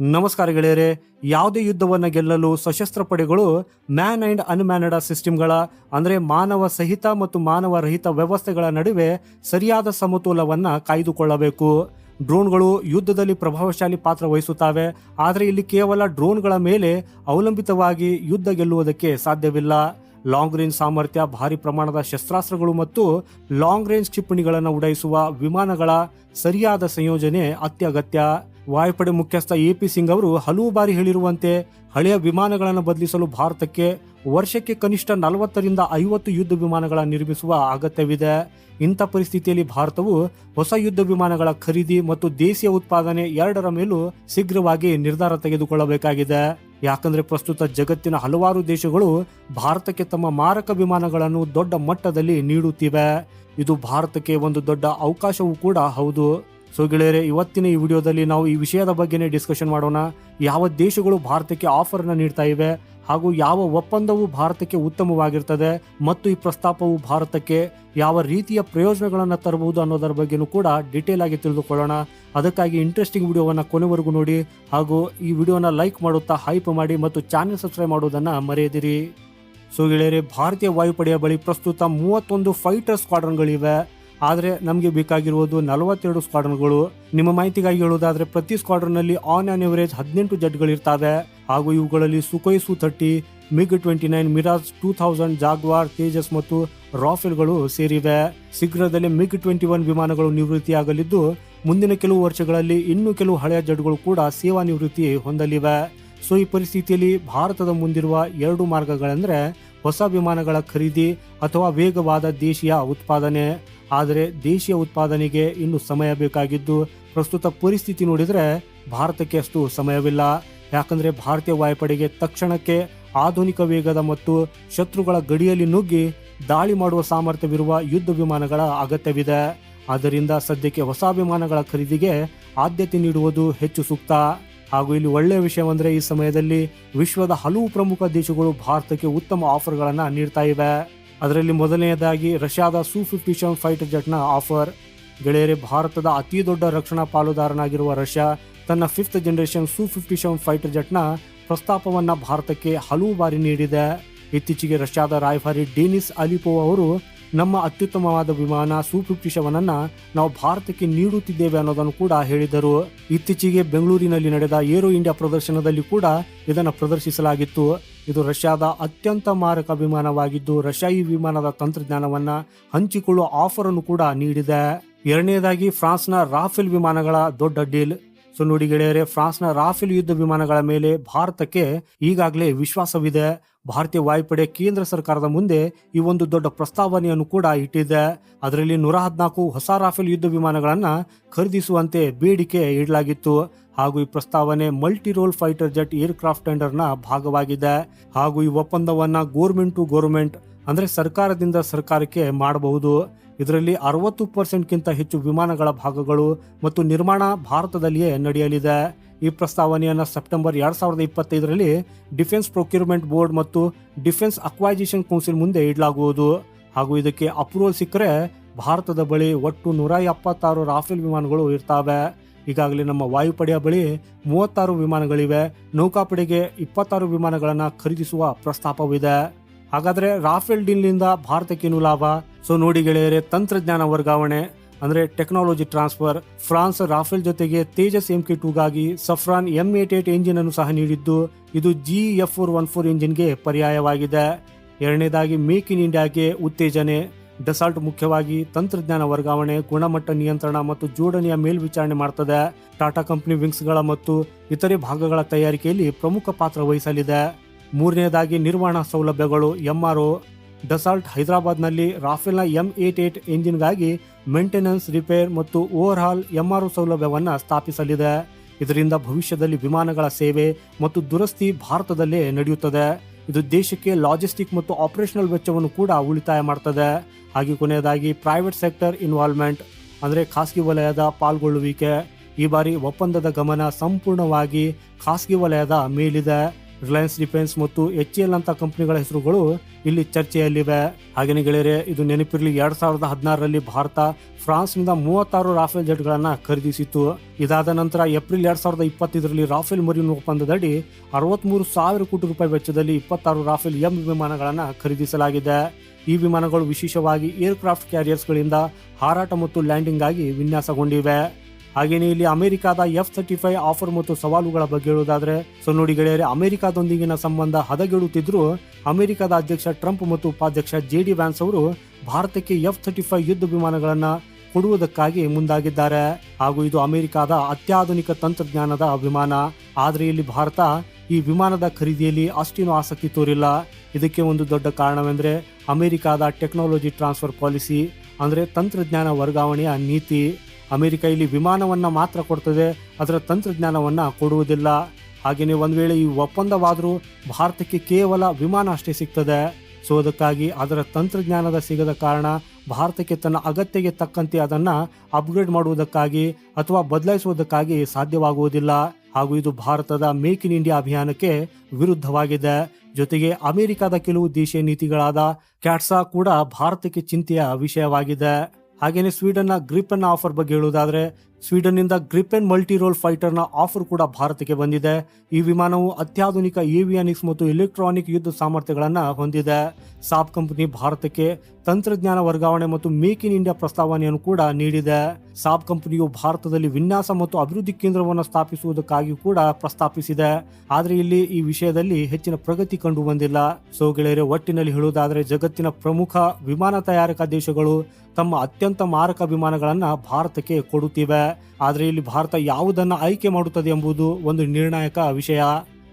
ನಮಸ್ಕಾರ ಗೆಳೆಯರೆ, ಯಾವುದೇ ಯುದ್ಧವನ್ನು ಗೆಲ್ಲಲು ಸಶಸ್ತ್ರ ಪಡೆಗಳು ಮ್ಯಾನ್ ಅಂಡ್ ಅನ್ಮ್ಯಾನಡ ಸಿಸ್ಟಮ್ಗಳ, ಅಂದರೆ ಮಾನವ ಸಹಿತ ಮತ್ತು ಮಾನವ ರಹಿತ ವ್ಯವಸ್ಥೆಗಳ ನಡುವೆ ಸರಿಯಾದ ಸಮತೋಲವನ್ನು ಕಾಯ್ದುಕೊಳ್ಳಬೇಕು. ಡ್ರೋನ್ಗಳು ಯುದ್ಧದಲ್ಲಿ ಪ್ರಭಾವಶಾಲಿ ಪಾತ್ರ ವಹಿಸುತ್ತವೆ, ಆದರೆ ಇಲ್ಲಿ ಕೇವಲ ಡ್ರೋನ್ಗಳ ಮೇಲೆ ಅವಲಂಬಿತವಾಗಿ ಯುದ್ಧ ಗೆಲ್ಲುವುದಕ್ಕೆ ಸಾಧ್ಯವಿಲ್ಲ. ಲಾಂಗ್ ರೇಂಜ್ ಸಾಮರ್ಥ್ಯ, ಭಾರಿ ಪ್ರಮಾಣದ ಶಸ್ತ್ರಾಸ್ತ್ರಗಳು ಮತ್ತು ಲಾಂಗ್ ರೇಂಜ್ ಕ್ಷಿಪಣಿಗಳನ್ನು ಉಡಾಯಿಸುವ ವಿಮಾನಗಳ ಸರಿಯಾದ ಸಂಯೋಜನೆ ಅತ್ಯಗತ್ಯ. ವಾಯುಪಡೆ ಮುಖ್ಯಸ್ಥ ಎ ಪಿ ಸಿಂಗ್ ಅವರು ಹಲವು ಬಾರಿ ಹೇಳಿರುವಂತೆ ಹಳೆಯ ವಿಮಾನಗಳನ್ನು ಬದಲಿಸಲು ಭಾರತಕ್ಕೆ ವರ್ಷಕ್ಕೆ ಕನಿಷ್ಠ ನಲವತ್ತರಿಂದ ಐವತ್ತು ಯುದ್ಧ ವಿಮಾನಗಳ ನಿರ್ಮಿಸುವ ಅಗತ್ಯವಿದೆ. ಇಂಥ ಪರಿಸ್ಥಿತಿಯಲ್ಲಿ ಭಾರತವು ಹೊಸ ಯುದ್ಧ ವಿಮಾನಗಳ ಖರೀದಿ ಮತ್ತು ದೇಶೀಯ ಉತ್ಪಾದನೆ ಎರಡರ ಮೇಲೂ ಶೀಘ್ರವಾಗಿ ನಿರ್ಧಾರ ತೆಗೆದುಕೊಳ್ಳಬೇಕಾಗಿದೆ. ಯಾಕಂದ್ರೆ ಪ್ರಸ್ತುತ ಜಗತ್ತಿನ ಹಲವಾರು ದೇಶಗಳು ಭಾರತಕ್ಕೆ ತಮ್ಮ ಮಾರಕ ವಿಮಾನಗಳನ್ನು ದೊಡ್ಡ ಮಟ್ಟದಲ್ಲಿ ನೀಡುತ್ತಿವೆ. ಇದು ಭಾರತಕ್ಕೆ ಒಂದು ದೊಡ್ಡ ಅವಕಾಶವೂ ಕೂಡ ಹೌದು. ಸೊ ಗೆಳೆಯರೆ, ಇವತ್ತಿನ ಈ ವಿಡಿಯೋದಲ್ಲಿ ನಾವು ಈ ವಿಷಯದ ಬಗ್ಗೆನೇ ಡಿಸ್ಕಷನ್ ಮಾಡೋಣ. ಯಾವ ದೇಶಗಳು ಭಾರತಕ್ಕೆ ಆಫರ್ನ ನೀಡ್ತಾ ಇವೆ, ಹಾಗೂ ಯಾವ ಒಪ್ಪಂದವು ಭಾರತಕ್ಕೆ ಉತ್ತಮವಾಗಿರ್ತದೆ, ಮತ್ತು ಈ ಪ್ರಸ್ತಾಪವು ಭಾರತಕ್ಕೆ ಯಾವ ರೀತಿಯ ಪ್ರಯೋಜನಗಳನ್ನು ತರಬಹುದು ಅನ್ನೋದರ ಬಗ್ಗೆನೂ ಕೂಡ ಡೀಟೇಲ್ ಆಗಿ ತಿಳಿದುಕೊಳ್ಳೋಣ. ಅದಕ್ಕಾಗಿ ಇಂಟ್ರೆಸ್ಟಿಂಗ್ ವಿಡಿಯೋವನ್ನು ಕೊನೆವರೆಗೂ ನೋಡಿ, ಹಾಗೂ ಈ ವಿಡಿಯೋನ ಲೈಕ್ ಮಾಡುತ್ತಾ ಹೈಪ್ ಮಾಡಿ, ಮತ್ತು ಚಾನೆಲ್ ಸಬ್ಸ್ಕ್ರೈಬ್ ಮಾಡೋದನ್ನು ಮರೆಯದಿರಿ. ಸೊ ಗೆಳೆಯರೆ, ಭಾರತೀಯ ವಾಯುಪಡೆಯ ಬಳಿ ಪ್ರಸ್ತುತ ಮೂವತ್ತೊಂದು ಫೈಟರ್ ಸ್ಕ್ವಾಡ್ರನ್ಗಳಿವೆ ಆದರೆ ನಮಗೆ ಬೇಕಾಗಿರುವುದು ನಲವತ್ತೆರಡು ಸ್ಕ್ವಾಡ್ರನ್ಗಳು. ನಿಮ್ಮ ಮಾಹಿತಿಗಾಗಿ ಹೇಳುವುದಾದ್ರೆ ಪ್ರತಿ ಸ್ಕ್ವಾಡ್ರನ್ನಲ್ಲಿ ಆನ್ ಆನ್ ಎವರೇಜ್ ಹದಿನೆಂಟು ಜಡ್ಗಳಿರ್ತವೆ ಹಾಗೂ ಇವುಗಳಲ್ಲಿ Sukhoi Su thirty MiG twenty nine Mirage two thousand Jaguar Tejas ಮತ್ತು ರಾಫೆಲ್ಗಳು ಸೇರಿವೆ. ಶೀಘ್ರದಲ್ಲೇ ಮಿಗ್ ಟ್ವೆಂಟಿ ಒನ್ ವಿಮಾನಗಳು ನಿವೃತ್ತಿಯಾಗಲಿದ್ದು, ಮುಂದಿನ ಕೆಲವು ವರ್ಷಗಳಲ್ಲಿ ಇನ್ನೂ ಕೆಲವು ಹಳೆಯ ಜಡ್ಗಳು ಕೂಡ ಸೇವಾ ನಿವೃತ್ತಿ ಹೊಂದಲಿವೆ. ಸೊ ಈ ಪರಿಸ್ಥಿತಿಯಲ್ಲಿ ಭಾರತದ ಮುಂದಿರುವ ಎರಡು ಮಾರ್ಗಗಳೆಂದರೆ ಹೊಸ ವಿಮಾನಗಳ ಖರೀದಿ ಅಥವಾ ವೇಗವಾದ ದೇಶೀಯ ಉತ್ಪಾದನೆ. ಆದರೆ ದೇಶೀಯ ಉತ್ಪಾದನೆಗೆ ಇನ್ನು ಸಮಯ ಬೇಕಾಗಿದ್ದು, ಪ್ರಸ್ತುತ ಪರಿಸ್ಥಿತಿ ನೋಡಿದರೆ ಭಾರತಕ್ಕೆ ಅಷ್ಟು ಸಮಯವಿಲ್ಲ. ಯಾಕಂದರೆ ಭಾರತೀಯ ವಾಯುಪಡೆಗೆ ತಕ್ಷಣಕ್ಕೆ ಆಧುನಿಕ ವೇಗದ ಮತ್ತು ಶತ್ರುಗಳ ಗಡಿಯಲ್ಲಿ ನುಗ್ಗಿ ದಾಳಿ ಮಾಡುವ ಸಾಮರ್ಥ್ಯವಿರುವ ಯುದ್ಧ ವಿಮಾನಗಳ ಅಗತ್ಯವಿದೆ. ಆದ್ದರಿಂದ ಸದ್ಯಕ್ಕೆ ಹೊಸ ವಿಮಾನಗಳ ಖರೀದಿಗೆ ಆದ್ಯತೆ ನೀಡುವುದು ಹೆಚ್ಚು ಸೂಕ್ತ. ಹಾಗೂ ಇಲ್ಲಿ ಒಳ್ಳೆಯ ವಿಷಯವೆಂದರೆ ಈ ಸಮಯದಲ್ಲಿ ವಿಶ್ವದ ಹಲವು ಪ್ರಮುಖ ದೇಶಗಳು ಭಾರತಕ್ಕೆ ಉತ್ತಮ ಆಫರ್ಗಳನ್ನು ನೀಡ್ತಾ ಇವೆ. ಅದರಲ್ಲಿ ಮೊದಲನೆಯದಾಗಿ ರಷ್ಯಾದ ಸು ಫಿಫ್ಟಿ ಸೆವೆನ್ ಫೈಟರ್ ಜೆಟ್ನ ಆಫರ್. ಗೆಳೆಯರೆ, ಭಾರತದ ಅತಿ ದೊಡ್ಡ ರಕ್ಷಣಾ ಪಾಲುದಾರನಾಗಿರುವ ರಷ್ಯಾ ತನ್ನ fifth generation Su fifty seven fighter ಜೆಟ್ನ ಪ್ರಸ್ತಾಪವನ್ನು ಭಾರತಕ್ಕೆ ಹಲವು ಬಾರಿ ನೀಡಿದೆ. ಇತ್ತೀಚೆಗೆ ರಷ್ಯಾದ ರಾಯಭಾರಿ ಡೇನಿಸ್ ಅಲಿಪೋವ್ ಅವರು ನಮ್ಮ ಅತ್ಯುತ್ತಮವಾದ ವಿಮಾನ ಸು ಫಿಫ್ಟಿ ಸೆವೆನ್ ಅನ್ನ ನಾವು ಭಾರತಕ್ಕೆ ನೀಡುತ್ತಿದ್ದೇವೆ ಅನ್ನೋದನ್ನು ಕೂಡ ಹೇಳಿದರು. ಇತ್ತೀಚೆಗೆ ಬೆಂಗಳೂರಿನಲ್ಲಿ ನಡೆದ ಏರೋ ಇಂಡಿಯಾ ಪ್ರದರ್ಶನದಲ್ಲಿ ಕೂಡ ಇದನ್ನು ಪ್ರದರ್ಶಿಸಲಾಗಿತ್ತು. ಇದು ರಷ್ಯಾದ ಅತ್ಯಂತ ಮಾರಕ ವಿಮಾನವಾಗಿದ್ದು, ರಷ್ಯಾ ಈ ವಿಮಾನದ ತಂತ್ರಜ್ಞಾನವನ್ನ ಹಂಚಿಕೊಳ್ಳುವ ಆಫರ್ ಅನ್ನು ಕೂಡ ನೀಡಿದೆ. ಎರಡನೇದಾಗಿ, ಫ್ರಾನ್ಸ್ನ ರಾಫೆಲ್ ವಿಮಾನಗಳ ದೊಡ್ಡ ಡೀಲ್. ಸೊ, ನೋಡಿ ಗೆಳೆಯರೆ, ಫ್ರಾನ್ಸ್ನ ರಾಫೆಲ್ ಯುದ್ಧ ವಿಮಾನಗಳ ಮೇಲೆ ಭಾರತಕ್ಕೆ ಈಗಾಗಲೇ ವಿಶ್ವಾಸವಿದೆ. ಭಾರತೀಯ ವಾಯುಪಡೆ ಕೇಂದ್ರ ಸರ್ಕಾರದ ಮುಂದೆ ಈ ಒಂದು ದೊಡ್ಡ ಪ್ರಸ್ತಾವನೆಯನ್ನು ಕೂಡ ಇಟ್ಟಿದೆ. ಅದರಲ್ಲಿ ನೂರ ಹದಿನಾಲ್ಕು ಹೊಸ ರಾಫೆಲ್ ಯುದ್ಧ ವಿಮಾನಗಳನ್ನು ಖರೀದಿಸುವಂತೆ ಬೇಡಿಕೆ ಇಡಲಾಗಿತ್ತು. ಹಾಗೂ ಈ ಪ್ರಸ್ತಾವನೆ multi role fighter jet aircraft ಟೆಂಡರ್ನ ಭಾಗವಾಗಿದೆ. ಹಾಗೂ ಈ ಒಪ್ಪಂದವನ್ನ ಗೋರ್ಮೆಂಟ್ ಟು ಗೋರ್ಮೆಂಟ್ ಅಂದ್ರೆ ಸರ್ಕಾರದಿಂದ ಸರ್ಕಾರಕ್ಕೆ ಮಾಡಬಹುದು. ಇದರಲ್ಲಿ ಅರವತ್ತು ಪರ್ಸೆಂಟ್ಗಿಂತ ಹೆಚ್ಚು ವಿಮಾನಗಳ ಭಾಗಗಳು ಮತ್ತು ನಿರ್ಮಾಣ ಭಾರತದಲ್ಲಿಯೇ ನಡೆಯಲಿದೆ. ಈ ಪ್ರಸ್ತಾವನೆಯನ್ನು ಸೆಪ್ಟೆಂಬರ್ ಎರಡ್ ಸಾವಿರದ ಇಪ್ಪತ್ತೈದರಲ್ಲಿ ಡಿಫೆನ್ಸ್ ಪ್ರೊಕ್ಯೂರ್ಮೆಂಟ್ ಬೋರ್ಡ್ ಮತ್ತು ಡಿಫೆನ್ಸ್ ಅಕ್ವೈಜೇಷನ್ ಕೌನ್ಸಿಲ್ ಮುಂದೆ ಇಡಲಾಗುವುದು. ಹಾಗೂ ಇದಕ್ಕೆ ಅಪ್ರೂವಲ್ ಸಿಕ್ಕರೆ ಭಾರತದ ಬಳಿ ಒಟ್ಟು ನೂರ ಎಪ್ಪತ್ತಾರು ರಾಫೆಲ್ ವಿಮಾನಗಳು ಇರ್ತವೆ. ಈಗಾಗಲೇ ನಮ್ಮ ವಾಯುಪಡೆಯ ಬಳಿ ಮೂವತ್ತಾರು ವಿಮಾನಗಳಿವೆ. ನೌಕಾಪಡೆಗೆ ಇಪ್ಪತ್ತಾರು ವಿಮಾನಗಳನ್ನು ಖರೀದಿಸುವ ಪ್ರಸ್ತಾಪವಿದೆ. ಹಾಗಾದ್ರೆ ರಾಫೆಲ್ ಡೀಲ್ನಿಂದ ಭಾರತಕ್ಕೇನು ಲಾಭ? ಸೊ ನೋಡಿ ಗೆಳೆಯರೆ, ತಂತ್ರಜ್ಞಾನ ವರ್ಗಾವಣೆ, ಅಂದ್ರೆ ಟೆಕ್ನಾಲಜಿ ಟ್ರಾನ್ಸ್ಫರ್ ಫ್ರಾನ್ಸ್ ರಾಫೆಲ್ ಜೊತೆಗೆ Tejas M K ಟೂಗಾಗಿ Safran M eight eight engine ಅನ್ನು ಸಹ ನೀಡಿದ್ದು, ಇದು G F four one four ಇಂಜಿನ್ಗೆ ಪರ್ಯಾಯವಾಗಿದೆ. ಎರಡನೇದಾಗಿ ಮೇಕ್ ಇನ್ ಇಂಡಿಯಾಗೆ ಉತ್ತೇಜನೆ. ಡೆಸಾಲ್ಟ್ ಮುಖ್ಯವಾಗಿ ತಂತ್ರಜ್ಞಾನ ವರ್ಗಾವಣೆ, ಗುಣಮಟ್ಟ ನಿಯಂತ್ರಣ ಮತ್ತು ಜೋಡಣೆಯ ಮೇಲ್ವಿಚಾರಣೆ ಮಾಡುತ್ತದೆ ಟಾಟಾ ಕಂಪನಿ ವಿಂಗ್ಸ್ಗಳ ಮತ್ತು ಇತರೆ ಭಾಗಗಳ ತಯಾರಿಕೆಯಲ್ಲಿ ಪ್ರಮುಖ ಪಾತ್ರ ವಹಿಸಲಿದೆ. ಮೂರನೇದಾಗಿ ನಿರ್ವಹಣಾ ಸೌಲಭ್ಯಗಳು, ಎಂಆರ್ಒ. ಡಸಾಲ್ಟ್ ಹೈದರಾಬಾದ್ನಲ್ಲಿ ರಾಫೆಲ್ನ ಎಂ ಏಟ್ ಏಟ್ ಎಂಜಿನ್ಗಾಗಿ ಮೇಂಟೆನೆನ್ಸ್, ರಿಪೇರ್ ಮತ್ತು ಓವರ್ ಹಾಲ್ ಎಂಆರ್ಒ ಸೌಲಭ್ಯವನ್ನು ಸ್ಥಾಪಿಸಲಿದೆ. ಇದರಿಂದ ಭವಿಷ್ಯದಲ್ಲಿ ವಿಮಾನಗಳ ಸೇವೆ ಮತ್ತು ದುರಸ್ತಿ ಭಾರತದಲ್ಲೇ ನಡೆಯುತ್ತದೆ. ಇದು ದೇಶಕ್ಕೆ ಲಾಜಿಸ್ಟಿಕ್ ಮತ್ತು ಆಪರೇಷನಲ್ ವೆಚ್ಚವನ್ನು ಕೂಡ ಉಳಿತಾಯ ಮಾಡ್ತದೆ. ಹಾಗೆ ಕೊನೆಯದಾಗಿ ಪ್ರೈವೇಟ್ ಸೆಕ್ಟರ್ ಇನ್ವಾಲ್ವ್ಮೆಂಟ್ ಅಂದರೆ ಖಾಸಗಿ ವಲಯದ ಪಾಲ್ಗೊಳ್ಳುವಿಕೆ. ಈ ಬಾರಿ ಒಪ್ಪಂದದ ಗಮನ ಸಂಪೂರ್ಣವಾಗಿ ಖಾಸಗಿ ವಲಯದ ಮೇಲಿದೆ. ರಿಲಯನ್ಸ್ ಡಿಫೆನ್ಸ್ ಮತ್ತು ಎಚ್ ಎಲ್ ಅಂತ ಕಂಪನಿಗಳ ಹೆಸರುಗಳು ಇಲ್ಲಿ ಚರ್ಚೆಯಲ್ಲಿವೆ. ಹಾಗೇನೆ ಗೆಳೆಯರೆ, ಇದು ನೆನಪಿರಲಿ, ಎರಡ್ ಸಾವಿರದ ಹದಿನಾರರಲ್ಲಿ ಭಾರತ ಫ್ರಾನ್ಸ್ನಿಂದ ಮೂವತ್ತಾರು ರಾಫೆಲ್ ಜೆಟ್ಗಳನ್ನು ಖರೀದಿಸಿತ್ತು. ಇದಾದ ನಂತರ ಏಪ್ರಿಲ್ ಎರಡ್ ಸಾವಿರದ ಇಪ್ಪತ್ತೈದರಲ್ಲಿ ರಾಫೆಲ್ ಮರಿನ್ ಒಪ್ಪಂದದಡಿ ಅರವತ್ಮೂರು ಸಾವಿರ ಕೋಟಿ ರೂಪಾಯಿ ವೆಚ್ಚದಲ್ಲಿ ಇಪ್ಪತ್ತಾರು ರಾಫೆಲ್ ಎಂ ವಿಮಾನಗಳನ್ನು ಖರೀದಿಸಲಾಗಿದೆ. ಈ ವಿಮಾನಗಳು ವಿಶೇಷವಾಗಿ ಏರ್ಕ್ರಾಫ್ಟ್ ಕ್ಯಾರಿಯರ್ಸ್ಗಳಿಂದ ಹಾರಾಟ ಮತ್ತು ಲ್ಯಾಂಡಿಂಗ್ ಆಗಿ ವಿನ್ಯಾಸಗೊಂಡಿವೆ. ಹಾಗೇನೇ ಇಲ್ಲಿ ಅಮೆರಿಕಾದ ಎಫ್ ತರ್ಟಿ ಫೈವ್ ಆಫರ್ ಮತ್ತು ಸವಾಲುಗಳ ಬಗ್ಗೆ ಹೇಳುವುದಾದ್ರೆ, ಸೊ ನೋಡಿ ಗೆಳೆಯರೆ, ಅಮೆರಿಕಾದೊಂದಿಗಿನ ಸಂಬಂಧ ಹದಗೆಡುತ್ತಿದ್ರು ಅಮೆರಿಕದ ಅಧ್ಯಕ್ಷ ಟ್ರಂಪ್ ಮತ್ತು ಉಪಾಧ್ಯಕ್ಷ ಜೆ ಡಿ ವ್ಯಾನ್ಸ್ ಅವರು ಭಾರತಕ್ಕೆ ಎಫ್ ತರ್ಟಿ ಫೈವ್ ಯುದ್ಧ ವಿಮಾನಗಳನ್ನು ಕೊಡುವುದಕ್ಕಾಗಿ ಮುಂದಾಗಿದ್ದಾರೆ. ಹಾಗೂ ಇದು ಅಮೆರಿಕದ ಅತ್ಯಾಧುನಿಕ ತಂತ್ರಜ್ಞಾನದ ವಿಮಾನ. ಆದರೆ ಇಲ್ಲಿ ಭಾರತ ಈ ವಿಮಾನದ ಖರೀದಿಯಲ್ಲಿ ಅಷ್ಟೇನು ಆಸಕ್ತಿ ತೋರಿಲ್ಲ. ಇದಕ್ಕೆ ಒಂದು ದೊಡ್ಡ ಕಾರಣವೆಂದರೆ ಅಮೆರಿಕದ ಟೆಕ್ನಾಲಜಿ ಟ್ರಾನ್ಸ್ಫರ್ ಪಾಲಿಸಿ, ಅಂದರೆ ತಂತ್ರಜ್ಞಾನ ವರ್ಗಾವಣೆಯ ನೀತಿ. ಅಮೆರಿಕ ಇಲ್ಲಿ ವಿಮಾನವನ್ನ ಮಾತ್ರ ಕೊಡ್ತದೆ, ಅದರ ತಂತ್ರಜ್ಞಾನವನ್ನ ಕೊಡುವುದಿಲ್ಲ. ಹಾಗೆಯೇ ಒಂದು ವೇಳೆ ಈ ಒಪ್ಪಂದವಾದರೂ ಭಾರತಕ್ಕೆ ಕೇವಲ ವಿಮಾನ ಅಷ್ಟೇ ಸಿಗ್ತದೆ. ಸೊ ಅದಕ್ಕಾಗಿ ಅದರ ತಂತ್ರಜ್ಞಾನದ ಸಿಗದ ಕಾರಣ ಭಾರತಕ್ಕೆ ತನ್ನ ಅಗತ್ಯಕ್ಕೆ ತಕ್ಕಂತೆ ಅದನ್ನ ಅಪ್ಗ್ರೇಡ್ ಮಾಡುವುದಕ್ಕಾಗಿ ಅಥವಾ ಬದಲಾಯಿಸುವುದಕ್ಕಾಗಿ ಸಾಧ್ಯವಾಗುವುದಿಲ್ಲ. ಹಾಗೂ ಇದು ಭಾರತದ ಮೇಕ್ ಇನ್ ಇಂಡಿಯಾ ಅಭಿಯಾನಕ್ಕೆ ವಿರುದ್ಧವಾಗಿದೆ. ಜೊತೆಗೆ ಅಮೆರಿಕದ ಕೆಲವು ದೇಶೀಯ ನೀತಿಗಳಾದ ಕ್ಯಾಟ್ಸಾ ಕೂಡ ಭಾರತಕ್ಕೆ ಚಿಂತೆಯ ವಿಷಯವಾಗಿದೆ. ಹಾಗೇನೆ ಸ್ವೀಡನ್ನ ಗ್ರಿಪನ್ ಆಫರ್ ಬಗ್ಗೆ ಹೇಳುವುದಾದ್ರೆ ಸ್ವೀಡನ್ನಿಂದ ಗ್ರಿಪೆನ್ ಮಲ್ಟಿ ರೋಲ್ ಫೈಟರ್ನ ಆಫರ್ ಕೂಡ ಭಾರತಕ್ಕೆ ಬಂದಿದೆ. ಈ ವಿಮಾನವು ಅತ್ಯಾಧುನಿಕ ಏವಿಯಾನಿಕ್ಸ್ ಮತ್ತು ಎಲೆಕ್ಟ್ರಾನಿಕ್ ಯುದ್ಧ ಸಾಮರ್ಥ್ಯಗಳನ್ನು ಹೊಂದಿದೆ. ಸಾಬ್ ಕಂಪನಿ ಭಾರತಕ್ಕೆ ತಂತ್ರಜ್ಞಾನ ವರ್ಗಾವಣೆ ಮತ್ತು ಮೇಕ್ ಇನ್ ಇಂಡಿಯಾ ಪ್ರಸ್ತಾವನೆಯನ್ನು ಕೂಡ ನೀಡಿದೆ. ಸಾಬ್ ಕಂಪನಿಯು ಭಾರತದಲ್ಲಿ ವಿನ್ಯಾಸ ಮತ್ತು ಅಭಿವೃದ್ಧಿ ಕೇಂದ್ರವನ್ನು ಸ್ಥಾಪಿಸುವುದಕ್ಕಾಗಿ ಕೂಡ ಪ್ರಸ್ತಾಪಿಸಿದೆ. ಆದರೆ ಇಲ್ಲಿ ಈ ವಿಷಯದಲ್ಲಿ ಹೆಚ್ಚಿನ ಪ್ರಗತಿ ಕಂಡು ಬಂದಿಲ್ಲ ಸೊ ಗೆಳೆಯರೆ, ಒಟ್ಟಿನಲ್ಲಿ ಹೇಳುವುದಾದರೆ ಜಗತ್ತಿನ ಪ್ರಮುಖ ವಿಮಾನ ತಯಾರಕ ದೇಶಗಳು ತಮ್ಮ ಅತ್ಯಂತ ಮಾರಕ ವಿಮಾನಗಳನ್ನು ಭಾರತಕ್ಕೆ ಕೊಡುತ್ತಿವೆ. ಆದ್ರೆ ಇಲ್ಲಿ ಭಾರತ ಯಾವುದನ್ನ ಆಯ್ಕೆ ಮಾಡುತ್ತದೆ ಎಂಬುದು ಒಂದು ನಿರ್ಣಾಯಕ ವಿಷಯ.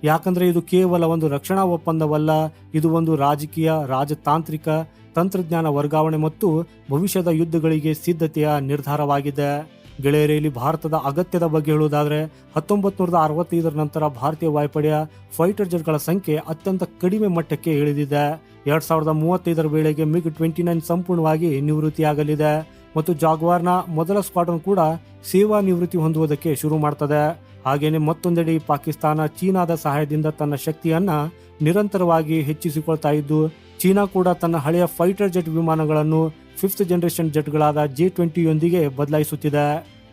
ಯಾಕಂದ್ರೆ ಇದು ಕೇವಲ ಒಂದು ರಕ್ಷಣಾ ಒಪ್ಪಂದವಲ್ಲ, ಇದು ಒಂದು ರಾಜಕೀಯ, ರಾಜತಾಂತ್ರಿಕ, ತಂತ್ರಜ್ಞಾನ ವರ್ಗಾವಣೆ ಮತ್ತು ಭವಿಷ್ಯದ ಯುದ್ಧಗಳಿಗೆ ಸಿದ್ಧತೆಯ ನಿರ್ಧಾರವಾಗಿದೆ. ಗೆಳೆಯರೇ, ಇಲ್ಲಿ ಭಾರತದ ಅಗತ್ಯದ ಬಗ್ಗೆ ಹೇಳುವುದಾದರೆ ಹತ್ತೊಂಬತ್ ನೂರದ ಅರವತ್ತೈದರ ನಂತರ ಭಾರತೀಯ ವಾಯುಪಡೆಯ ಫೈಟರ್ ಜೆಟ್ಗಳ ಸಂಖ್ಯೆ ಅತ್ಯಂತ ಕಡಿಮೆ ಮಟ್ಟಕ್ಕೆ ಇಳಿದಿದೆ. ಎರಡ್ ಸಾವಿರದ ಮೂವತ್ತೈದರ ವೇಳೆಗೆ ಮಿಗ್ ಟ್ವೆಂಟಿ ನೈನ್ ಸಂಪೂರ್ಣವಾಗಿ ನಿವೃತ್ತಿಯಾಗಲಿದೆ. ಮತ್ತು ಜಾಗ್ವಾರ್ನ ಮೊದಲ ಸ್ಕ್ವಾಡ್ರನ್ ಕೂಡ ಸೇವಾ ನಿವೃತ್ತಿ ಹೊಂದುವುದಕ್ಕೆ ಶುರು ಮಾಡ್ತದೆ. ಹಾಗೇನೆ ಮತ್ತೊಂದೆಡೆ ಪಾಕಿಸ್ತಾನ ಚೀನಾದ ಸಹಾಯದಿಂದ ತನ್ನ ಶಕ್ತಿಯನ್ನ ನಿರಂತರವಾಗಿ ಹೆಚ್ಚಿಸಿಕೊಳ್ತಾ ಇದ್ದು, ಚೀನಾ ಕೂಡ ತನ್ನ ಹಳೆಯ ಫೈಟರ್ ಜೆಟ್ ವಿಮಾನಗಳನ್ನು ಫಿಫ್ತ್ ಜನರೇಷನ್ ಜೆಟ್ಗಳಾದ ಜೆ ಟ್ವೆಂಟಿಯೊಂದಿಗೆ ಬದಲಾಯಿಸುತ್ತಿದೆ.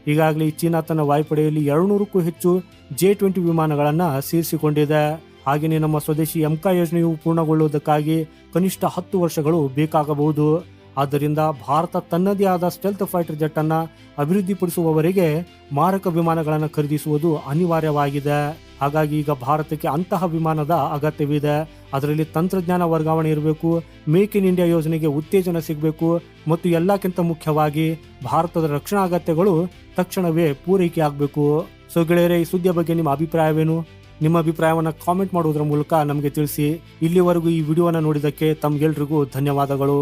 ಈಗಾಗಲೇ ಚೀನಾ ತನ್ನ ವಾಯುಪಡೆಯಲ್ಲಿ ಎರಡುನೂರಕ್ಕೂ ಹೆಚ್ಚು ಜೆ ಟ್ವೆಂಟಿ ವಿಮಾನಗಳನ್ನು ಸೇರಿಸಿಕೊಂಡಿದೆ. ಹಾಗೆಯೇ ನಮ್ಮ ಸ್ವದೇಶಿ ಎಂಕಾ ಯೋಜನೆಯು ಪೂರ್ಣಗೊಳ್ಳುವುದಕ್ಕಾಗಿ ಕನಿಷ್ಠ ಹತ್ತು ವರ್ಷಗಳು ಬೇಕಾಗಬಹುದು. ಆದ್ದರಿಂದ ಭಾರತ ತನ್ನದೇ ಆದ ಸ್ಟೆಲ್ತ್ ಫೈಟರ್ ಜೆಟ್ ಅನ್ನ ಅಭಿವೃದ್ಧಿಪಡಿಸುವವರೆಗೆ ಮಾರಕ ವಿಮಾನಗಳನ್ನು ಖರೀದಿಸುವುದು ಅನಿವಾರ್ಯವಾಗಿದೆ. ಹಾಗಾಗಿ ಈಗ ಭಾರತಕ್ಕೆ ಅಂತಹ ವಿಮಾನದ ಅಗತ್ಯವಿದೆ. ಅದರಲ್ಲಿ ತಂತ್ರಜ್ಞಾನ ವರ್ಗಾವಣೆ ಇರಬೇಕು ಮೇಕ್ ಇನ್ ಇಂಡಿಯಾ ಯೋಜನೆಗೆ ಉತ್ತೇಜನ ಸಿಗಬೇಕು ಮತ್ತು ಎಲ್ಲಕ್ಕಿಂತ ಮುಖ್ಯವಾಗಿ ಭಾರತದ ರಕ್ಷಣಾ ಅಗತ್ಯಗಳು ತಕ್ಷಣವೇ ಪೂರೈಕೆ ಆಗಬೇಕು. ಸೊ ಗೆಳೆಯರೆ, ಈ ಸುದ್ದಿಯ ಬಗ್ಗೆ ನಿಮ್ಮ ಅಭಿಪ್ರಾಯವೇನು? ನಿಮ್ಮ ಅಭಿಪ್ರಾಯವನ್ನು ಕಾಮೆಂಟ್ ಮಾಡುವುದರ ಮೂಲಕ ನಮಗೆ ತಿಳಿಸಿ. ಇಲ್ಲಿವರೆಗೂ ಈ ವಿಡಿಯೋನ ನೋಡಿದ್ದಕ್ಕೆ ತಮ್ಗೆಲ್ರಿಗೂ ಧನ್ಯವಾದಗಳು.